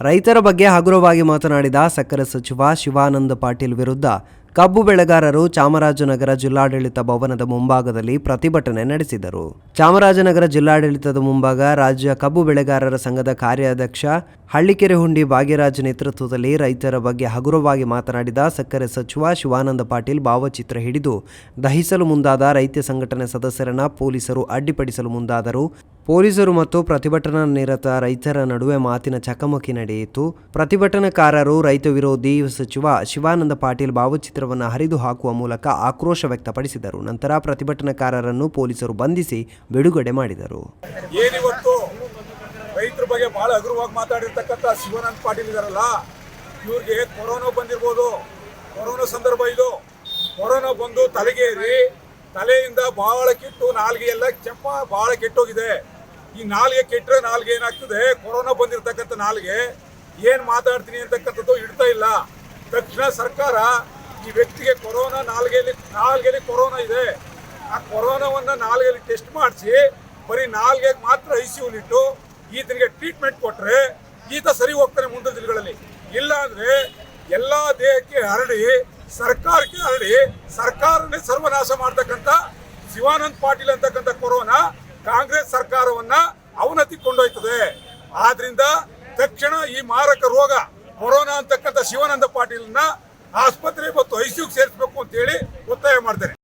ರೈತರ ಬಗ್ಗೆ ಹಗುರವಾಗಿ ಮಾತನಾಡಿದ ಸಕ್ಕರೆ ಸಚಿವ ಶಿವಾನಂದ ಪಾಟೀಲ್ ವಿರುದ್ಧ ಕಬ್ಬು ಬೆಳೆಗಾರರು ಚಾಮರಾಜನಗರ ಜಿಲ್ಲಾಡಳಿತ ಭವನದ ಮುಂಭಾಗದಲ್ಲಿ ಪ್ರತಿಭಟನೆ ನಡೆಸಿದರು. ಚಾಮರಾಜನಗರ ಜಿಲ್ಲಾಡಳಿತದ ಮುಂಭಾಗ ರಾಜ್ಯ ಕಬ್ಬು ಬೆಳೆಗಾರರ ಸಂಘದ ಕಾರ್ಯಾಧ್ಯಕ್ಷ ಹಳ್ಳಿಕೆರೆ ಹುಂಡಿ ಭಾಗ್ಯರಾಜ್ ನೇತೃತ್ವದಲ್ಲಿ ರೈತರ ಬಗ್ಗೆ ಹಗುರವಾಗಿ ಮಾತನಾಡಿದ ಸಕ್ಕರೆ ಸಚಿವ ಶಿವಾನಂದ ಪಾಟೀಲ್ ಭಾವಚಿತ್ರ ಹಿಡಿದು, ದಹಿಸಲು ಮುಂದಾದ ರೈತ ಸಂಘಟನೆ ಸದಸ್ಯರನ್ನ ಪೊಲೀಸರು ಅಡ್ಡಿಪಡಿಸಲು ಮುಂದಾದರು. ಪೊಲೀಸರು ಮತ್ತು ಪ್ರತಿಭಟನಾ ನಿರತ ರೈತರ ನಡುವೆ ಮಾತಿನ ಚಕಮಕಿ ನಡೆಯಿತು. ಪ್ರತಿಭಟನಾಕಾರರು ರೈತ ವಿರೋಧಿ ಸಚಿವ ಶಿವಾನಂದ ಪಾಟೀಲ್ ಭಾವಚಿತ್ರವನ್ನು ಹರಿದು ಹಾಕುವ ಮೂಲಕ ಆಕ್ರೋಶ ವ್ಯಕ್ತಪಡಿಸಿದರು. ನಂತರ ಪ್ರತಿಭಟನಾಕಾರರನ್ನು ಪೊಲೀಸರು ಬಂಧಿಸಿ ಬಿಡುಗಡೆ ಮಾಡಿದರು. ಏನಿವತ್ತು? ರೈತರ ಬಗ್ಗೆ ಬಹಳ ಹಗುರವಾಗಿ ಮಾತಾಡಿರ್ತಕ್ಕಂಥ ಶಿವಾನಂದ ಪಾಟೀಲ್ ಇದಾರಲ್ಲ, ಇವ್ರಿಗೆ ಕೊರೋನಾ ಬಂದಿರ್ಬೋದು. ಕೊರೋನಾ ಸಂದರ್ಭ ಇದು. ಕೊರೋನಾ ಬಂದು ತಲೆಗೇರಿ ತಲೆಯಿಂದ ಬಹಳ ಕೆಟ್ಟು, ನಾಲ್ಗೆ ಎಲ್ಲ ಕೆಂಪ ಬಹಳ ಕೆಟ್ಟೋಗಿದೆ. ಈ ನಾಲ್ಗೆ ಕೆಟ್ಟರೆ ನಾಲ್ಗೆ ಏನಾಗ್ತದೆ? ಕೊರೋನಾ ಬಂದಿರತಕ್ಕಂಥ ನಾಲ್ಗೆ ಏನು ಮಾತಾಡ್ತೀನಿ ಅಂತಕ್ಕಂಥದ್ದು ಇಡ್ತಾ ಇಲ್ಲ. ತಕ್ಷಣ ಸರ್ಕಾರ ಈ ವ್ಯಕ್ತಿಗೆ ಕೊರೋನಾ ನಾಲ್ಗೆಯಲ್ಲಿ ನಾಲ್ಗೆಯಲ್ಲಿ ಕೊರೋನಾ ಇದೆ. ಆ ಕೊರೋನಾವನ್ನು ನಾಲ್ಗೆಯಲ್ಲಿ ಟೆಸ್ಟ್ ಮಾಡಿಸಿ, ಬರೀ ನಾಲ್ಗೆಗೆ ಮಾತ್ರ ಐ ಸಿ ಯುಲಿಟ್ಟು ಈತನಿಗೆ ಟ್ರೀಟ್ಮೆಂಟ್ ಕೊಟ್ಟರೆ ಈತ ಸರಿ ಹೋಗ್ತಾನೆ ಮುಂದಿನ ದಿನಗಳಲ್ಲಿ. ಇಲ್ಲ ಅಂದ್ರೆ ಎಲ್ಲಾ ದೇಹಕ್ಕೆ ಹರಡಿ, ಸರ್ಕಾರಕ್ಕೆ ಹರಡಿ, ಸರ್ಕಾರನೇ ಸರ್ವನಾಶ ಮಾಡ್ತಕ್ಕಂಥ ಶಿವಾನಂದ್ ಪಾಟೀಲ್ ಅಂತಕ್ಕಂಥ ಕೊರೋನಾ ಕಾಂಗ್ರೆಸ್ ಸರ್ಕಾರವನ್ನ ಅವನತಿ ಕೊಂಡೊಯ್ತದೆ. ಆದ್ರಿಂದ ತಕ್ಷಣ ಈ ಮಾರಕ ರೋಗ ಕೊರೋನಾ ಅಂತಕ್ಕಂಥ ಶಿವಾನಂದ ಪಾಟೀಲ್ನ ಆಸ್ಪತ್ರೆ ಮತ್ತು ಐಸಿಯುಗೆ ಸೇರಿಸಬೇಕು ಅಂತ ಹೇಳಿ ಒತ್ತಾಯ ಮಾಡ್ತೇನೆ